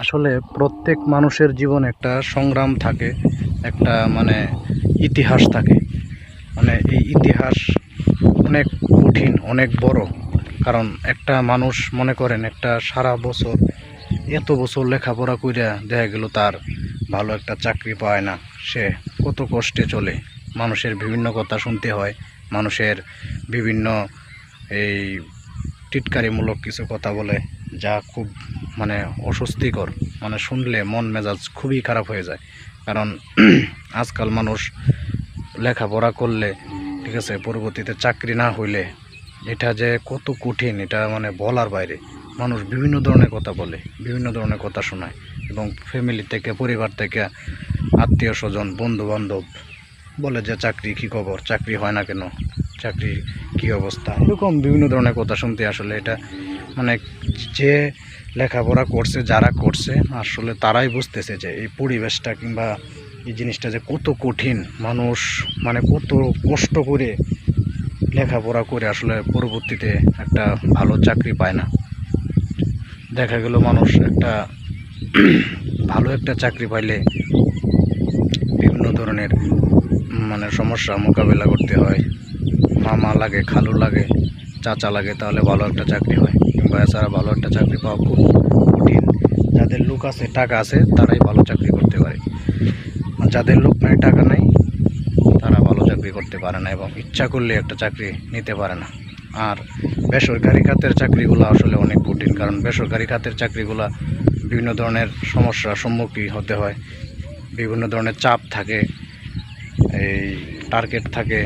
আসলে প্রত্যেক মানুষের জীবনে একটা সংগ্রাম থাকে, একটা মানে ইতিহাস থাকে। মানে এই ইতিহাস অনেক কঠিন, অনেক বড়। কারণ একটা মানুষ মনে করেন একটা সারা বছর, এত বছর লেখাপড়া কইরা দেখা গেল তার ভালো একটা চাকরি পায় না। সে কত কষ্টে চলে। মানুষের বিভিন্ন কথা শুনতে হয়, মানুষের বিভিন্ন এই টিটকারিমূলক কিছু কথা বলে, যা খুব মানে অস্বস্তিকর। মানে শুনলে মন মেজাজ খুবই খারাপ হয়ে যায়। কারণ আজকাল মানুষ লেখাপড়া করলে, ঠিক আছে, পরবর্তীতে চাকরি না হইলে এটা যে কত কঠিন, এটা মানে বলার বাইরে। মানুষ বিভিন্ন ধরনের কথা বলে, বিভিন্ন ধরনের কথা শোনায় এবং ফ্যামিলি থেকে, পরিবার থেকে আত্মীয় স্বজন বন্ধু বান্ধব বলে যে চাকরি কী খবর, চাকরি হয় না কেন চাকরি কী অবস্থা? এরকম বিভিন্ন ধরনের কথা শুনতে আসলে এটা মানে যে লেখাপড়া করছে, যারা করছে, আসলে তারাই বুঝতেছে যে এই পরিবেশটা কিংবা এই জিনিসটা যে কত কঠিন। মানুষ মানে কত কষ্ট করে লেখাপড়া করে আসলে পরবর্তীতে একটা ভালো চাকরি পায় না। দেখা গেল মানুষ একটা ভালো একটা চাকরি পাইলে বিভিন্ন ধরনের মানে সমস্যা মোকাবেলা করতে হয়। মামা লাগে, খালু লাগে, চাচা লাগে, তাহলে ভালো একটা চাকরি হয়। কিংবা এছাড়া ভালো একটা চাকরি পাওয়া খুব কঠিন। যাদের লোক আছে, টাকা আছে, তারাই ভালো চাকরি করতে পারে। যাদের লোক নাই, টাকা নাই, তারা ভালো চাকরি করতে পারে না এবং ইচ্ছা করলে একটা চাকরি নিতে পারে না। আর বেসরকারি খাতের চাকরিগুলো আসলে অনেক কঠিন, কারণ বেসরকারি খাতের চাকরিগুলো বিভিন্ন ধরনের সমস্যার সম্মুখীন হতে হয়। বিভিন্ন ধরনের চাপ থাকে, এই টার্গেট থাকে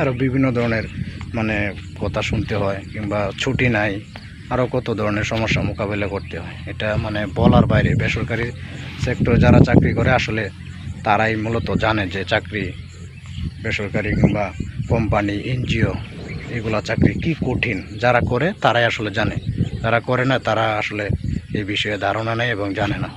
আরও বিভিন্ন ধরনের মানে কথা শুনতে হয় কিংবা ছুটি নাই আরও কত ধরনের সমস্যা মোকাবেলা করতে হয়। এটা মানে বলার বাইরে, বেসরকারি সেক্টরে যারা চাকরি করে, আসলে তারাই মূলত জানে যে চাকরি, বেসরকারি কিংবা কোম্পানি, এনজিও, এগুলো চাকরি কি কঠিন। যারা করে, তারাই আসলে জানে। যারা করে না, তারা আসলে এই বিষয়ে ধারণা নেই এবং জানে না।